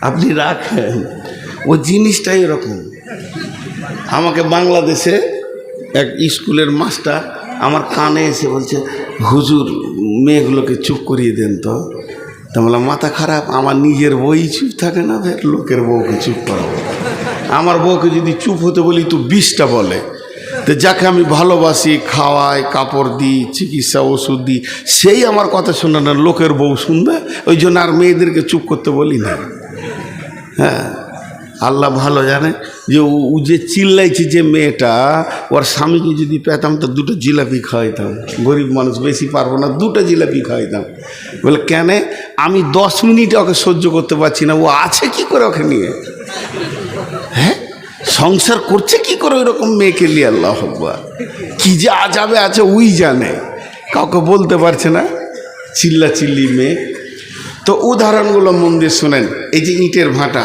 আপনি রাখেন। ও জিনিসটাই এরকম। আমাকে বাংলাদেশে এক স্কুলের মাস্টার আমার কানে এসে বলছে, হুজুর, মেয়েগুলোকে চুপ করিয়ে দেন তো। তা বললাম, মাথা খারাপ, আমার নিজের বই চুপ থাকে না, ফের লোকের বউকে চুপ করাবো। আমার বউকে যদি চুপ হতে বলি, তো বিষটা বলে। তো যাকে আমি ভালোবাসি, খাওয়াই, কাপড় দিই, চিকিৎসা, ওষুধ দিই, সেই আমার কথা শুনে না, লোকের বউ শুনবে? ওই জন্য আর মেয়েদেরকে চুপ করতে বলি না। হ্যাঁ আল্লাহ ভালো জানে যে ও যে চিল্লাইছে যে মেয়েটা, ওর স্বামীকে যদি পেতাম তো দুটো জিলাপি খাওয়াইতাম। গরিব মানুষ বেশি পারব না, দুটো জিলাপি খাওয়াইতাম। বলে, কেন? আমি দশ মিনিট ওকে সহ্য করতে পারছি না। ও আছে কি করে ওকে নিয়ে? হ্যাঁ সংসার করছে কি করে ওইরকম মেয়েকে নিয়ে? আল্লাহ আকবার। কি যে আজাবে আছে, ওই জানে। কাউকে বলতে পারছে না। চিল্লা চিল্লি মেয়ে। তো উদাহরণগুলো মন দিয়ে শোনেন, এই যে ইটের ভাটা।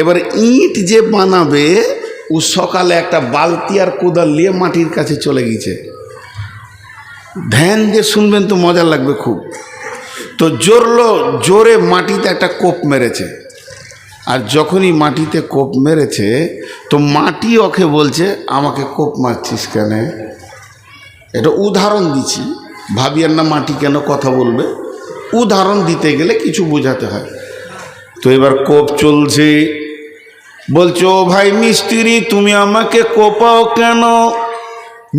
এবার ইট যে বানাবে, ও সকালে একটা বালতি আর কোদাল নিয়ে মাটির কাছে চলে গেছে ধ্যান দিয়ে শুনবেন তো মজা লাগবে খুব। তো জোরলো, জোরে মাটিতে একটা কোপ মেরেছে। আর যখনই মাটিতে কোপ মেরেছে, তো মাটি ওকে বলছে, আমাকে কোপ মারছিস কেন? এটা উদাহরণ দিচ্ছি। ভাবিয়ার না মাটি কেন কথা বলবে? উদাহরণ দিতে গেলে কিছু বোঝাতে হয়। তো এবার কোপ চলছে। বলছো, "ও ভাই মিস্ত্রি, তুমি আমাকে কোপাও কেন?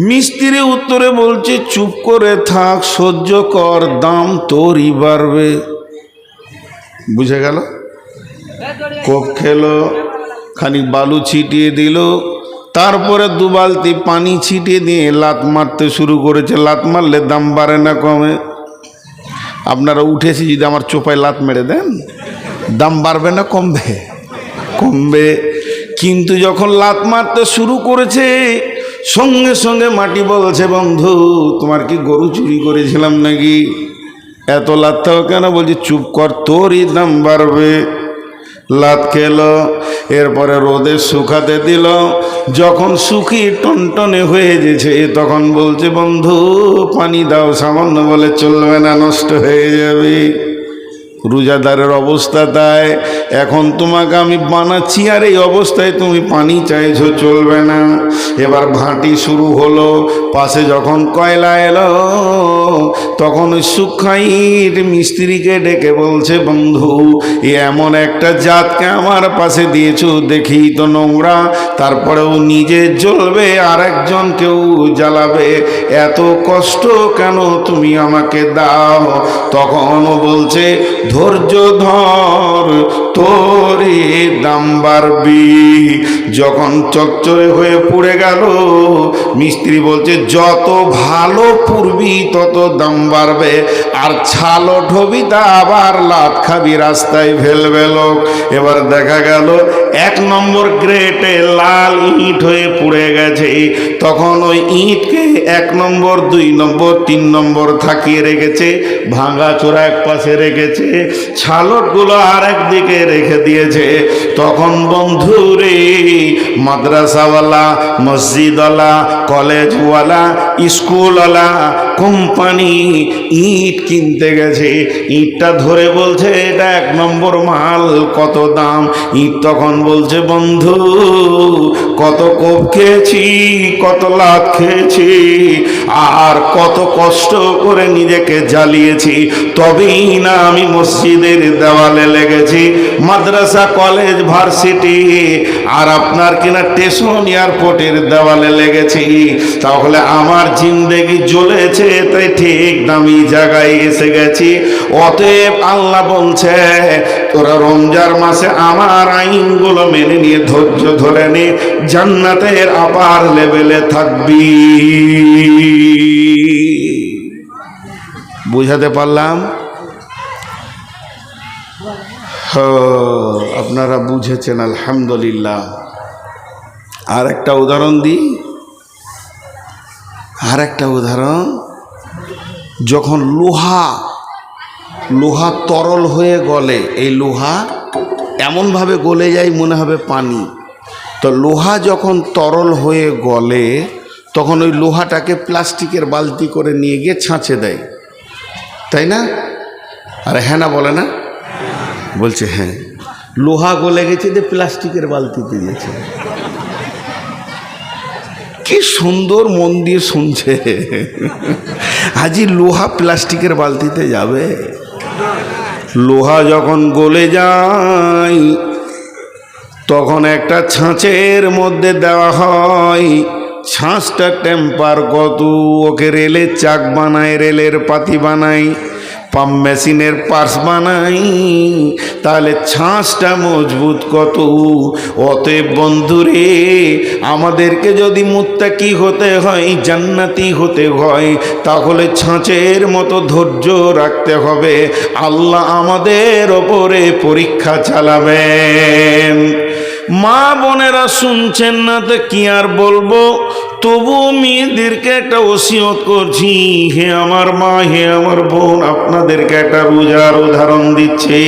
মিস্ত্রি উত্তরে বলছে, চুপ করে থাক, সহ্য কর, দাম তোরই বাড়বে। বুঝে গেল? কোপ খেলো, খানিক বালু ছিটিয়ে দিল, তারপরে দু বালতি পানি ছিটিয়ে দিয়ে লাত মারতে শুরু করেছে। লাত মারলে দাম বাড়ে না কমে। আপনারা উঠেছি যদি আমার চোপায় লাত মেরে দেন, দাম বাড়বে না কমবে? কমবে। কিন্তু যখন লাত মারতে শুরু করেছে, সঙ্গে সঙ্গে মাটি বলছে, বন্ধু, তোমার কি গরু চুরি করেছিলাম নাকি? এত লাত্তাও কেন? বলছি, চুপ কর, তোরই দাম বাড়বে। লাত খেলো, এরপরে রোদে শুকাতে দিল। যখন শুকিয়ে টনটনে হয়ে গেছে, তখন বলছে, বন্ধু, পানি দাও, সামান্য বলে চলবে না, নষ্ট হয়ে যাবে। রোজাদারের অবস্থা তাই। এখন তোমাকে আমি বানাচ্ছি আর এই অবস্থায় তুমি পানি চাইছো, চলবে না। এবার ভাঁটি শুরু হলো, পাশে যখন কয়লা এলো, তখন ওই সুখাইর মিস্ত্রিকে ডেকে বলছে, বন্ধু, এ এমন একটা জাতকে আমার পাশে দিয়েছ, দেখি তো নোংরা। তারপরেও নিজে জ্বলবে আর একজন কেউ জ্বালাবে। এত কষ্ট কেন তুমি আমাকে দাও? তখন ও বলছে ধৈর্য ধর তোরে দাম বাড়বি। যখন চকচরে হয়ে পুড়ে গেল, মিস্ত্রি বলছে, যত ভালো পুরবি তত দাম বাড়বে। আর ছালো ঢবি, তা আবার লাত খাবি, রাস্তায় ফেলবে লোক। এবার দেখা গেল, এক নম্বর গ্রেটে লাল ইট হয়ে পুড়ে গেছে। তখন ওই ইটকে এক নম্বর, দুই নম্বর, তিন নম্বর থাকিয়ে রেখেছে ভাঙা চোরা এক পাশে রেখেছে। ছালটগুলো আর একদিকে রেখে দিয়েছে। তখন বন্ধু রে মাদ্রাসাওয়ালা মসজিদওয়ালা কলেজওয়ালা স্কুলওয়ালা কোম্পানি ইট কিনতে গেছে। ইটটা ধরে বলছে, এটা এক নম্বর মাল, কত দাম? ইট তখন বলছে, বন্ধু, কত কোপ খেয়েছি, কত লাভ খেয়েছি, আর কত কষ্ট করে নিজেকে জ্বালিয়েছি। তবেই না আমি মসজিদের দেওয়ালে লেগেছি। মাদ্রাসা, কলেজ, ভার্সিটি, আর আপনার কিনা স্টেশন, এয়ারপোর্টের দেওয়ালে লেগেছি। তাহলে আমার জিন্দেগি জ্বলেছে তাই ঠিক দামি জায়গায় এসে গেছি। অতএব আল্লাহ বলছে, তোরা রমজার মাসে আমার আইনগুলো মেনে নিয়ে, ধৈর্য ধরে নে, জান্নাতের আপার লেভেলে থাকবি। বুঝাতে পারলাম? আপনারা বুঝেছেন, আলহামদুলিল্লাহ। আর একটা উদাহরণ দিই। আর একটা উদাহরণ। যখন লোহা লোহা তরল হয়ে গলে, এই লোহা এমনভাবে গলে যায় মনে হবে পানি। তো লোহা যখন তরল হয়ে গলে, তখন ওই লোহাটাকে প্লাস্টিকের বালতি করে নিয়ে গিয়ে ছাঁচে দেয়। তাই না? আরে হ্যাঁ না বলে না? বলছে হ্যাঁ লোহা গলে গেছে যে প্লাস্টিকের বালতিতে দিয়েছে কি সুন্দর মন দিয়ে শুনছে। আজি লোহা প্লাস্টিকের বালতিতে যাবে। লোহা যখন গলে যায়, তখন একটা ছাঁচের মধ্যে দেওয়া হয়। ছাঁচটা টেম্পার কত, ওকে রেলের চাক বানায়, রেলের পাতি বানায়। পাম্প মেশিনের পার্স বানাই, তাহলে ছাঁচটা মজবুত কত? অতএব বন্ধুরে, আমাদেরকে যদি মুত্তাকি হতে হয়, জান্নাতি হতে হয়, তাহলে ছাঁচের মতো ধৈর্য রাখতে হবে। আল্লাহ আমাদের ওপরে পরীক্ষা চালাবেন। মা বোনেরা শুনছেন না তো কি আর বলব? তবু মেয়েদেরকে একটা ওসিয়ত করছি, হে আমার মা, হে আমার বোন, আপনাদেরকে একটা রোজার উদাহরণ দিচ্ছি।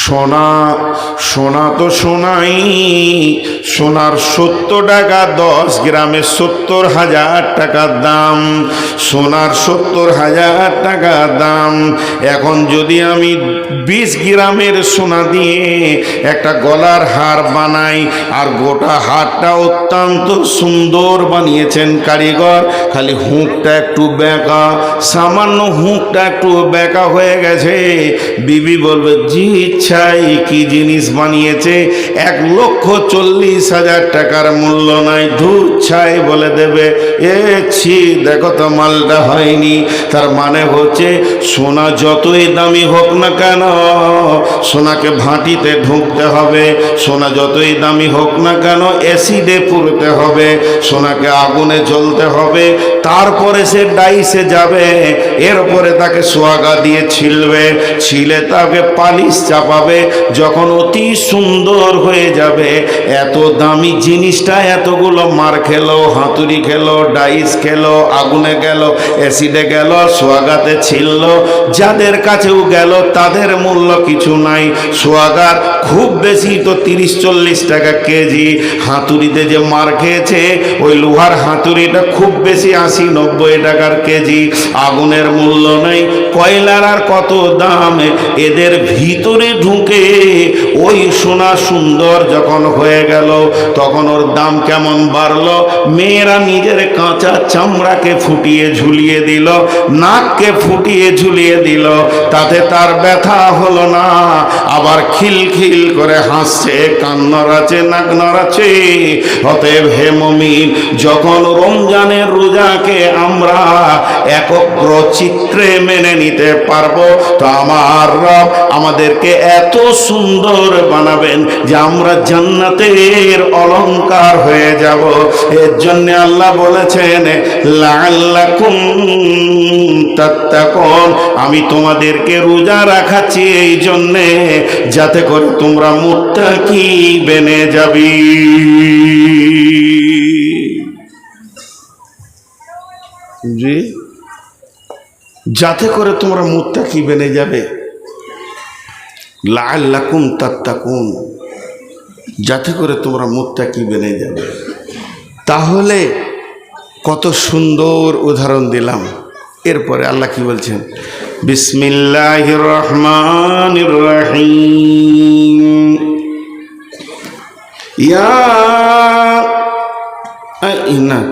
সোনা সোনা তো সোনাই, সোনার সত্তর টাকা, দশ গ্রামে সত্তর হাজার টাকার দাম। সোনার সত্তর হাজার টাকার দাম। এখন যদি আমি বিশ গ্রামের সোনা দিয়ে একটা গলার হার বানাই, আর গোটা হারটা অত্যন্ত সুন্দর বানিয়েছেন কারিগর, খালি হুঁকটা একটু বেঁকা, সামান্য হুঁকটা একটু বেঁকা হয়ে গেছে। বিবি বলবে, জি ইচ্ছাই কি জিনিস বানিয়েছে? এক লক্ষ চল্লিশ হাজার টাকার মূল্য নাই। ধূর ছাই বলে দেবে, এ ছি, দেখো তো মালটা হয়নি। তার মানে হচ্ছে, সোনা যতই দামি হোক না কেন, সোনাকে ভাঁটিতে ঢুকতে হবে। সোনা যতই দামি হোক না কেন অ্যাসিডে পুরতে হবে। সোনাকে আগুনে জ্বলতে হবে। তারপরে সে ডাইসে যাবে, এরপরে তাকে সোয়াগা দিয়ে ছিলবে, ছিলে তাকে পালিশ চাপাবে, যখন অতি সুন্দর হয়ে যাবে, এত দামি জিনিসটা এতগুলো মার খেলো, হাতুড়ি খেলো, ডাইস খেলো, আগুনে গেল, অ্যাসিডে গেল, সোয়াগাতে ছিল যাদের কাছেও গেল, তাদের মূল্য কিছু নাই। সোয়াগার খুব বেশি তো তিরিশ চল্লিশ টাকা কেজি হাতুড়িতে যে মার খেয়েছে, ওই লোহার হাতুড়িটা খুব বেশি আশি নব্বই টাকার কেজি, আগুনের মূল্য নেই, কয়লার আর কত দাম, এদের ভিতরে ঢুকে ওই সোনা সুন্দর যখন হয়ে গেল, তখন ওর দাম কেমন বাড়লো, মেয়েরা নিজের কাঁচা চামড়াকে ফুটিয়ে ঝুলিয়ে দিল, নাককে ফুটিয়ে ঝুলিয়ে দিল, তাতে তার ব্যথা হলো না, আবার খিলখিল করে হাসছে, কান নড়াচ্ছে, নাক নড়াচ্ছে, অতএব হে মমিন, যখন রমজানের রোজাকে আমরা একগ্র চিত্রে মেনে নিতে পারব। তো আমার রব আমাদেরকে এত সুন্দর বানাবেন যে আমরা জান্নাতের অলংকার হয়ে যাব। এর জন্য আল্লাহ বলেছেন লাল্লাকুম তাত্তাকুন। আমি তোমাদেরকে রোজা রাখাচ্ছি এই জন্যে, যাতে করে তোমরা মুত্তাকি বেনে যাবি। জি। যাতে করে তোমরা মুত্তাকি বেনে যাবে। লাল্লাকুম তাত্তাকুন। যাতে করে তোমরা মুত্তাকি বেনে যাবে। তাহলে কত সুন্দর উদাহরণ দিলাম। এরপরে আল্লাহ কি বলছেন? বিসমিল্লাহ রহমান রহিম। ইয়া ইন্না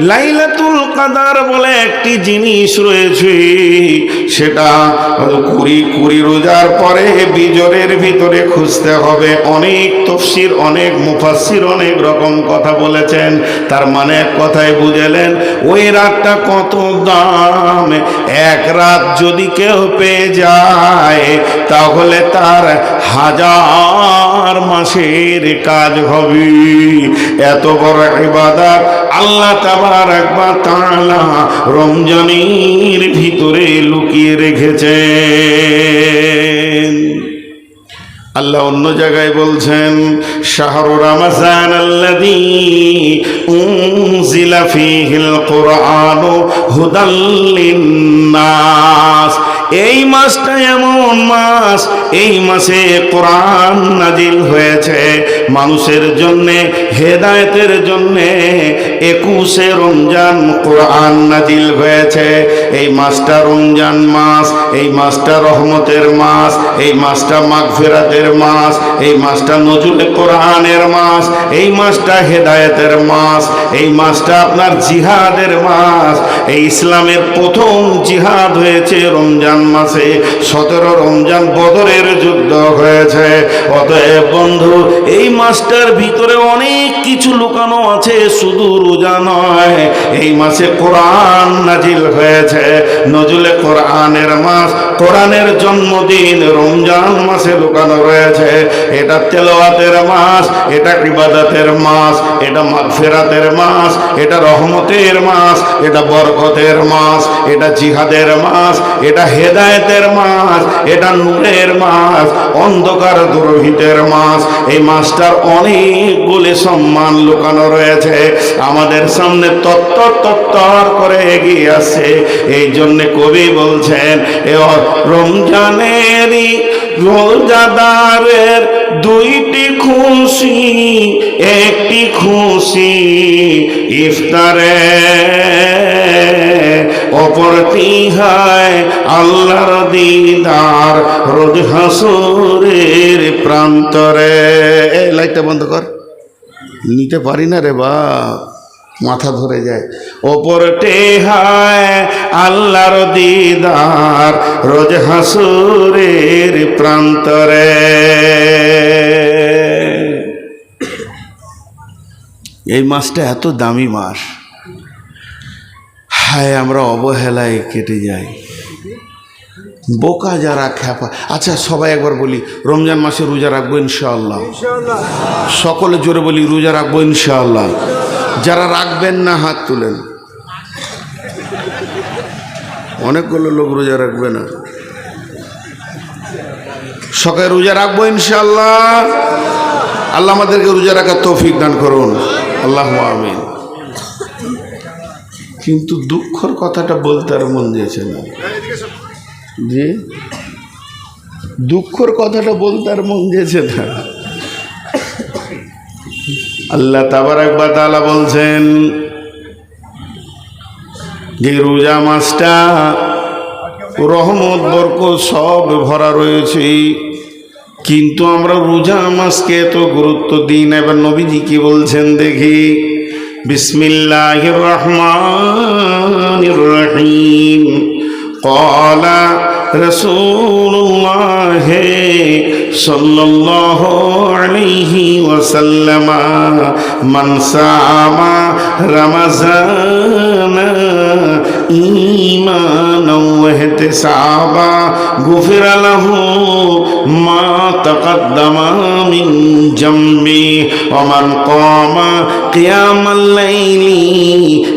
লাইলাতুল কাদার বলে একটি জিনিস রয়েছে, সেটা কুড়ি কুড়ি রোজার পরে বিজরের ভিতরে খুঁজতে হবে। অনেক তফসির, অনেক মুফাসির অনেক রকম কথা বলেছেন। তার মানে এক কথায় বুঝেলেন, ওই রাতটা কত দাম? এক রাত যদি কেউ পেয়ে যায়, তাহলে তার হাজার মাসের কাজ হবে। এত বড় ইবাদত আল্লাহ তাবার একবার তাআলা রমজানের ভিতরে লুকিয়ে রেখেছেন। আল্লাহ অন্য জায়গায় বলছেন, শাহরু রামাজান ফীহিল কুরআনু এই মাসটা এমন মাস, এই মাসে কোরআন নাজিল হয়েছে। মানুষের জন্যে, হেদায়েতের জন্যে একুশে রমজান কোরআন নাজিল হয়েছে। এই মাসটা রমজান মাস, এই মাসটা রহমতের মাস, এই মাসটা মাগফিরাতের মাস, এই মাসটা নজরুল কোরআনের মাস, এই মাসটা হেদায়েতের মাস, এই মাসটা আপনার জিহাদের মাস। এই ইসলামের প্রথম জিহাদ হয়েছে রমজান মাসে, সতেরো রমজান বদরের যুদ্ধ হয়েছে। অতএব বন্ধু, এই মাসটার ভিতরে অনেক কিছু লুকানো আছে, শুধু রোজা নয়, এই মাসে কোরআন নাজিল হয়েছে। নজুলে কোরআনের মাস, কোরআনের জন্মদিন, রমজান মাসে লুকানো রয়েছে। এটা তেলাওয়াতের মাস, এটা ইবাদতের মাস, এটা মাগফিরাতের মাস, এটা রহমতের মাস, এটা বরকতের মাস, এটা জিহাদের মাস, এটা হেদায়েতের মাস, এটা নূরের মাস, অন্ধকার দুরোহিতের মাস। এই মাসটার অনেকগুলি সম্মান লুকানো রয়েছে। আমাদের সামনে তত্তর তত্তর করে এগিয়ে আসছে। এই জন্য কবি বলছেন, এ রমজানেরই রোজাদারের দুইটি খুশি, একটি খুশি ইফতারে। অপরটি হয় আল্লাহর দিদার রোজ হাসুরের প্রান্তরে। এই লাইটটা বন্ধ কর। নিতে পারি না রে বা মাথা ধরে যায়। ওপরটে হায় আল্লাহর দিদার রোজ হাসুরের প্রান্তরে। এই মাসটা এত দামি মাস হায় আমরা অবহেলায় কেটে যাই। বোকা যারা খ্যাপা। আচ্ছা সবাই একবার বলি রমজান মাসে রোজা রাখব ইনশাআল্লাহ। সকলে জোরে বলি রোজা রাখব ইনশাআল্লাহ। যারা রাখবেন না, হাত তুলেন। অনেকগুলো লোক রোজা রাখবে না। সকালে রোজা রাখব ইনশাআল্লাহ। আল্লাহ আমাদেরকে রোজা রাখার তৌফিক দান করুন। আল্লাহ আমিন। কিন্তু দুঃখর কথাটা বলতে আর মন দিয়েছে না। জি? দুঃখর কথাটা বলতে আর মন দিয়েছে না। আল্লাহ তাবারাকবা তালা বলছেন, যে রোজা মাসটা রহমত বরক সব ভরা রয়েছে, কিন্তু আমরা রোজা মাসকে এত গুরুত্ব দিই না। এবার নবীজি কি বলছেন দেখি বিসমিল্লাহ রহমান রহিম, কলা রসুল্লাহ সাল্লাল্লাহু আলাইহি ওয়াসাল্লাম মান সামা রমজান ঈমান ওয়াহতিসাবা গুফিরা লাহু মা তাকাদ্দামা মিন জামবি ওয়া মান ক্বামা কিয়ামাল লাইলি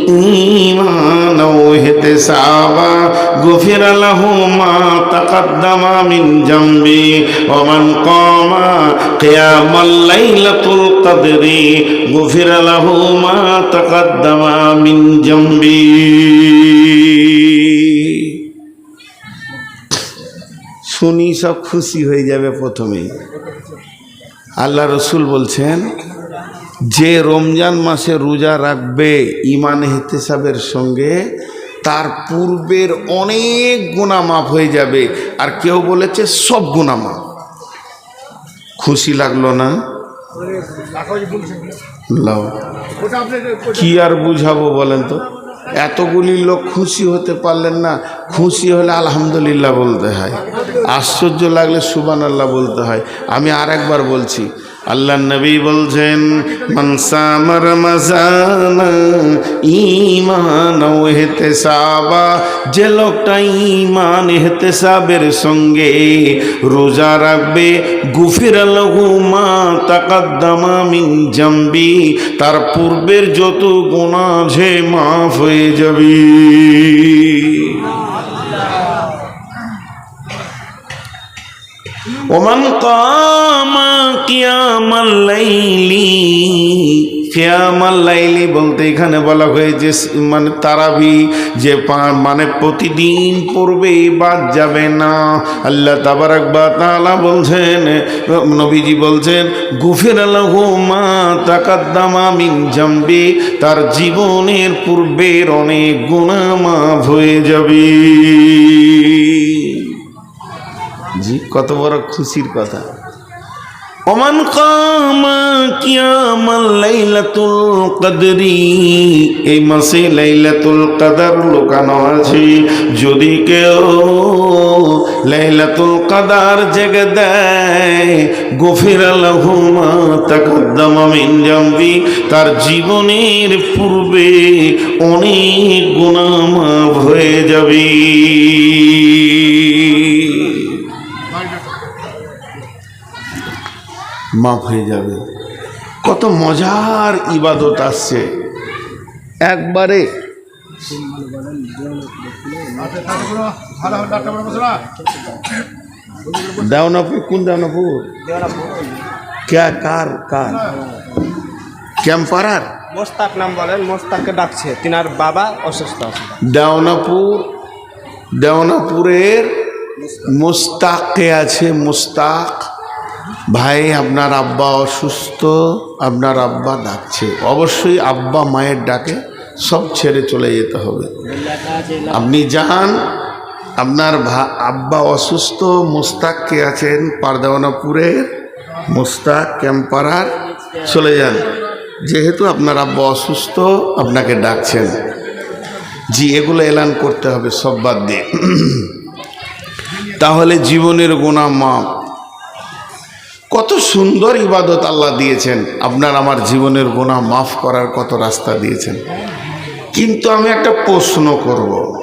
إيمانا واحتسابا غفر له ما تقدم من جنبه ومن قام قيام الليلة القدر غفر له ما تقدم من جنبه শুনি সব খুশি হয়ে যাবে প্রথমেই আল্লাহ রসুল বলছেন যে রমজান মাসে রোজা রাখবে ইমান হেতেসাবের সঙ্গে, তার পূর্বের অনেক গুণা মাফ হয়ে যাবে। আর কেউ বলেছে, সব গুণা মাফ। খুশি লাগল না? কি আর বুঝাবো বলেন তো? এতগুলি লোক খুশি হতে পারলেন না। খুশি হলে আলহামদুলিল্লাহ বলতে হয়। আশ্চর্য লাগলে সুবান আল্লাহ বলতে হয়। আমি আর একবার বলছি আল্লাহ নবী বলছেন মনসামর মজানা ইমান হেতেসাবা যে লোকটা ইমান হেতেসাবের সঙ্গে রোজা রাখবে, গুফির লঘু মা তাকাদ্দামা মিন জাম্বি, তার পূর্বের যত গুণা যে মাফ হয়ে যাবে। ওমান কামা কিয়ামাল লাইলি। কিয়ামাল লাইলি বলতে এখানে বলা হয়েছে মানে তারাবি, যে মানে প্রতিদিন পড়বে, বাদ যাবে না। আল্লাহ তাবারাক বা তাআলা বলছেন, নবীজি বলছেন, গুফির আলাহু মা তাকাদ্দামা মিন জামবি তার জীবনের পূর্বের অনেক গুনাহ মাফ হয়ে যাবে। জি, কত বড় খুশির কথা। ওমান কামা লাইলাতুল কদরি, এই মাসে লাইলাতুল কদর লুকানো আছে। যদি কেউ লাইলাতুল কদর জেগে দেয়, গফির লাহু মা তাকাদ্দামা মিন জামবি, তার জীবনের পূর্বে অনেক গুনাহ মাফ হয়ে যাবে। মাফ হয়ে যাবে। কত মজার ইবাদত আসছে। একবারে। দেওনাপুর কোন দেওনাপুর ক্যা কার কার? ক্যাম্পারার? মোস্তাক নাম বলেন মোস্তাককে ডাকছে। তিনার বাবা অসুস্থ আছে। দেওনাপুর দেওনাপুরের মুস্তাকে আছে মুস্তাক। ভাই, আপনার আব্বা অসুস্থ, আপনার আব্বা ডাকছে। অবশ্যই আব্বা মায়ের ডাকে, সব ছেড়ে চলে যেতে হবে। আপনি যান, আপনার ভা- আব্বা অসুস্থ, মুস্তাক কে আছেন? পারদাওয়ানাপুরের মুস্তাক ক্যাম্পারার, চলে যান। যেহেতু আপনার আব্বা অসুস্থ, আপনাকে ডাকছেন। জি, এগুলো এলান করতে হবে, সব বাদ দিয়ে। তাহলে জীবনের গোনা মাপ কত সুন্দর ইবাদত আল্লাহ দিয়েছেন। আপনার আমার জীবনের গোনা মাফ করার কত রাস্তা দিয়েছেন। কিন্তু আমি একটা প্রশ্ন করব।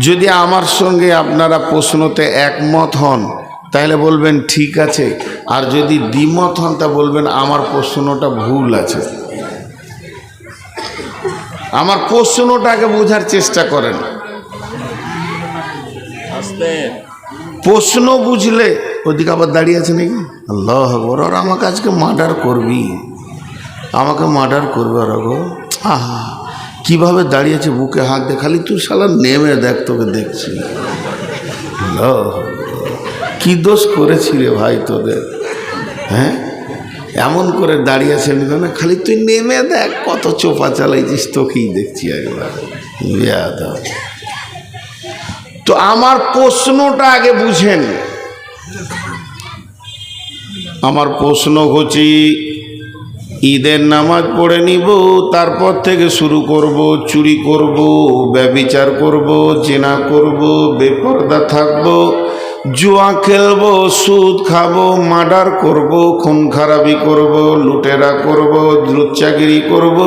যদি আমার সঙ্গে আপনারা প্রশ্নতে একমত হন তাহলে বলবেন ঠিক আছে। আর যদি দ্বিমত হন তা বলবেন আমার প্রশ্নটা ভুল আছে। আমার প্রশ্নটাকে বোঝার চেষ্টা করেন। প্রশ্ন বুঝলে ওদিকে আবার দাঁড়িয়ে আছে নাকি? আল্লাহ আকবর, আর আমাকে আজকে মার্ডার করবি। আমাকে মার্ডার করবে ওরা গো আহা, কীভাবে দাঁড়িয়েছে বুকে হাত দে, খালি তুই শালা নেমে দেখ, তোকে দেখছি। কি দোষ করেছি রে ভাই তোদের? হ্যাঁ? এমন করে দাঁড়িয়ে আছে না, খালি তুই নেমে দেখ, কত চোপা চালাইছিস, তোকেই দেখছি একবার। তো আমার প্রশ্নটা আগে বুঝেন। আমার প্রশ্ন হচ্ছে, ঈদের নামাজ পড়ে নিব, তারপর থেকে শুরু করব, চুরি করব, ব্যবিচার করব, জেনা করব, বেপর্দা থাকব জুয়া খেলব, সুদ খাব, মার্ডার করব, খুন খারাপি করব, লুটেরা করব, লুচ্চাগিরি করব,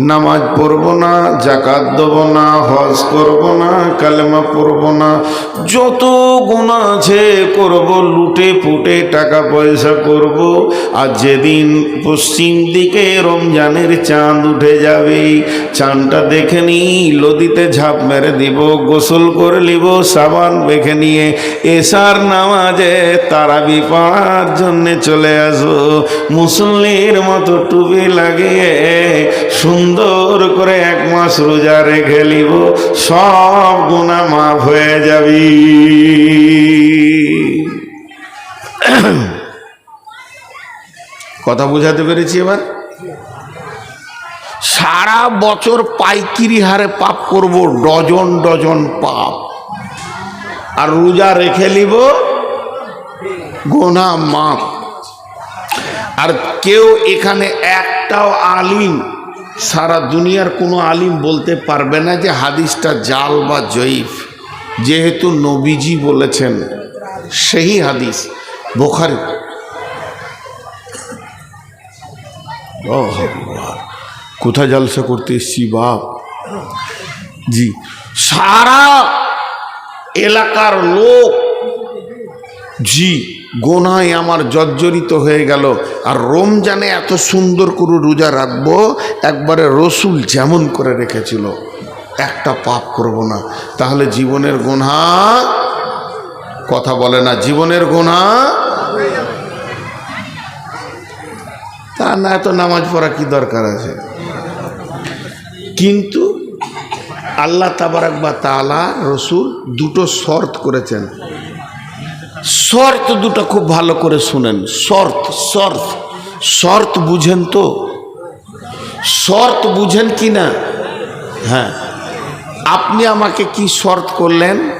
নামাজ পড়ব না জাকাত দেব না, হজ করব না, কালেমা পড়ব না। যত গুণা আছে করব, লুটে ফুটে টাকা পয়সা করব, আর যেদিন পশ্চিম দিকে রমজানের চাঁদ উঠে যাবে, চাঁদটা দেখে নি নদীতে ঝাঁপ মেরে দিব, গোসল করে নিব, সাবান মেখে নিয়ে এসার নামাজে তারাবি পড়ার জন্যে চলে আসব মুসল্লির মতো টুপি লাগিয়ে সুন্দর করে এক মাস রোজা রেখে নিব। সব গুণা মাফ হয়ে যাবি। কথা বোঝাতে পেরেছি এবার? সারা বছর পাইকিরি হারে পাপ করব, ডজন ডজন পাপ। আর রোজা রেখে নিব। গোনা মাপ আর কেউ এখানে একটাও আলিম, সারা দুনিয়ার কোনো আলিম বলতে পারবে না যে হাদিসটা জাল বা জয়ীফ। যেহেতু নবীজি বলেছেন, সেই হাদিস বোখারি। কোথায় জলসা করতে এসছি বাপ? জি, সারা এলাকার লোক। জি, গোনায় আমার জর্জরিত হয়ে গেল। আর রমজানে এত সুন্দর করে রোজা রাখব, একবারে রসুল যেমন করে রেখেছিল, একটা পাপ করব না। তাহলে জীবনের গোনা কথা বলে না, জীবনের গোনা তা না, এত নামাজ পড়া কি দরকার আছে? কিন্তু আল্লাহ তাবারাক বা তালা রসুল দুটো শর্ত করেছেন। শর্ত দুটো খুব ভালো করে শুনেন। শর্ত শর্ত। শর্ত বুঝেন তো? শর্ত বুঝেন কি না? হ্যাঁ। আপনি আমাকে কি শর্ত করলেন?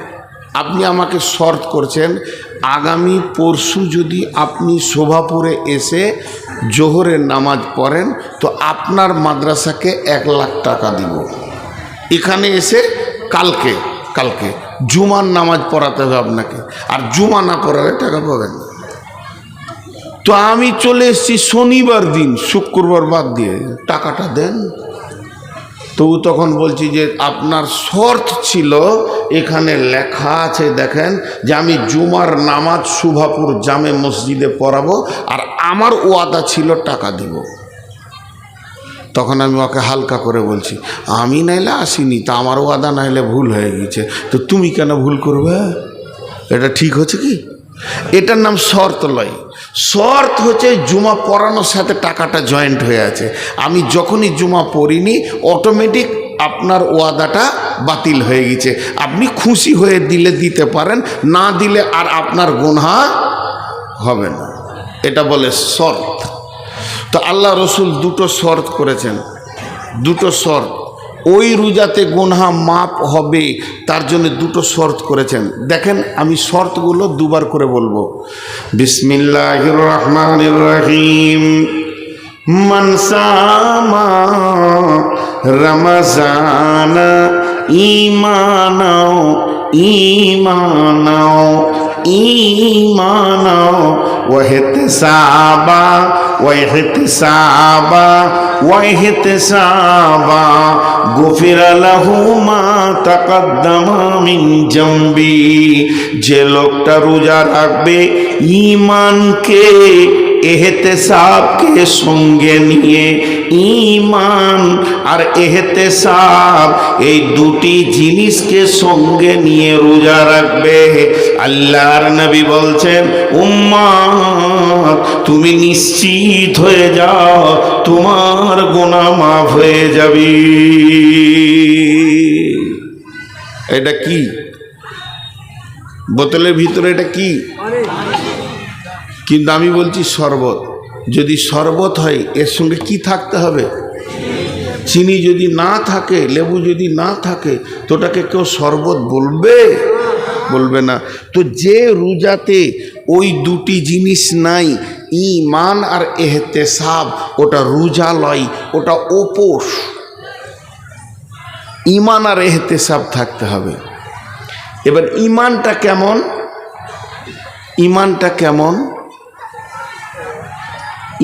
আপনি আমাকে শর্ত করছেন, আগামী পরশু যদি আপনি শোভাপুরে এসে জোহরের নামাজ পড়েন, তো আপনার মাদ্রাসাকে এক লাখ টাকা দিব। এখানে এসে কালকে কালকে জুমার নামাজ পড়াতে হবে আপনাকে। আর জুমা না পড়ালে টাকা পাবেন তো আমি চলে এসেছি শনিবার দিন, শুক্রবার বাদ দিয়ে। টাকাটা দেন। তবু তখন বলছি যে আপনার শর্ত ছিল, এখানে লেখা আছে দেখেন যে আমি জুমার নামাজ শুভাপুর জামে মসজিদে পড়াবো, আর আমার ওয়াদা ছিল টাকা দিব। তখন আমি ওকে হালকা করে বলছি, আমি নাইলে আসিনি, তা আমার ওয়াদা নাইলে ভুল হয়ে গেছে, তো তুমি কেন ভুল করবে? এটা ঠিক হচ্ছে কি? এটার নাম শর্ত লয়। শর্ত হচ্ছে জুমা পড়ানোর সাথে টাকাটা জয়েন্ট হয়ে আছে। আমি যখনই জুমা পড়িনি, অটোমেটিক আপনার ওয়াদাটা বাতিল হয়ে গেছে। আপনি খুশি হয়ে দিলে দিতে পারেন, না দিলে আর আপনার গুনহা হবে না। এটা বলে শর্ত। তো আল্লাহ রসুল দুটো শর্ত করেছেন। দুটো শর্ত। ওই রোজাতে গুনহা মাপ হবে, তার জন্য দুটো শর্ত করেছেন। দেখেন, আমি শর্তগুলো দুবার করে বলব। বিসমিল্লাহ রহমান রহিম। মনসামা রমজান ইমানাও ইমানাও। ইমানাও, ওয়াহতিসাবা ওয়াহতিসাবা ওয়াহতিসাবা, গুফির লাহু মা তাকদ্দামা মিন জামবি। যে লোকটা রোজা রাখবে, ঈমানকে, এহতেসাবকে সঙ্গে নিয়ে ঈমান আর এহতেসাব, এই দুটি জিনিসকে সঙ্গে নিয়ে রোজা রাখবে। আল্লাহর নবী বলছেন উম্মাদ তুমি নিশ্চিত হয়ে যাও, তোমার গোনা মাফ হয়ে যাবে। এটা কি? বোতলের ভিতরে এটা কি? কিন্তু আমি বলছি শরবত। যদি শরবত হয়, এর সঙ্গে কি থাকতে হবে? চিনি যদি না থাকে, লেবু যদি না থাকে, তো ওটাকে কেউ শরবত বলবে? বলবে না। তো যে রোজাতে ওই দুটি জিনিস নাই ইমান আর এহতেসাব, ওটা রোজা লয় ওটা ওপোষ ইমান আর এহতেসাব থাকতে হবে। এবার ইমানটা কেমন? ইমানটা কেমন?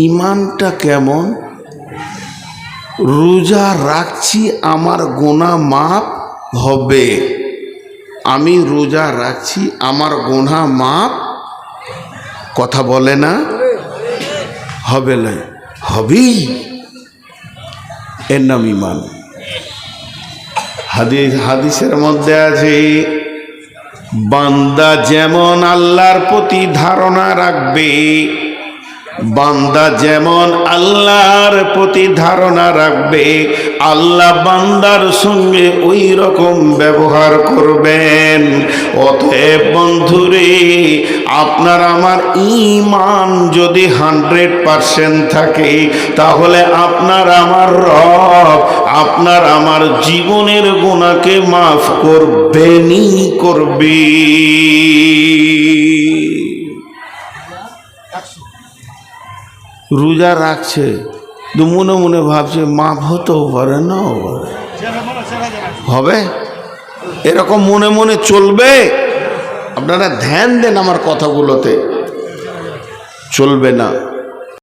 ইমানটা কেমন? রোজা রাখছি, আমার গোনা মাপ হবে। আমি রোজা রাখছি, আমার গোনা মাপ কথা বলে না? হবে না হবেই। এর নাম ইমান। হাদিস হাদিসের মধ্যে আছে, বান্দা যেমন আল্লাহর প্রতি ধারণা রাখবে বান্দা যেমন আল্লাহর প্রতি ধারণা রাখবে, আল্লাহ বান্দার সঙ্গে ওই রকম ব্যবহার করবেন। অতএব বন্ধুরে, আপনার আমার ইমান যদি হান্ড্রেড পারসেন্ট থাকে, তাহলে আপনার আমার রব, আপনার আমার জীবনের গুণাকে মাফ করবেনই করবে। রোজা রাখছে তো মনে মনে ভাবছে মাফ হতেও পারে নাও পারে হবে? এরকম মনে মনে চলবে? আপনারা ধ্যান দেন আমার কথাগুলোতে। চলবে না।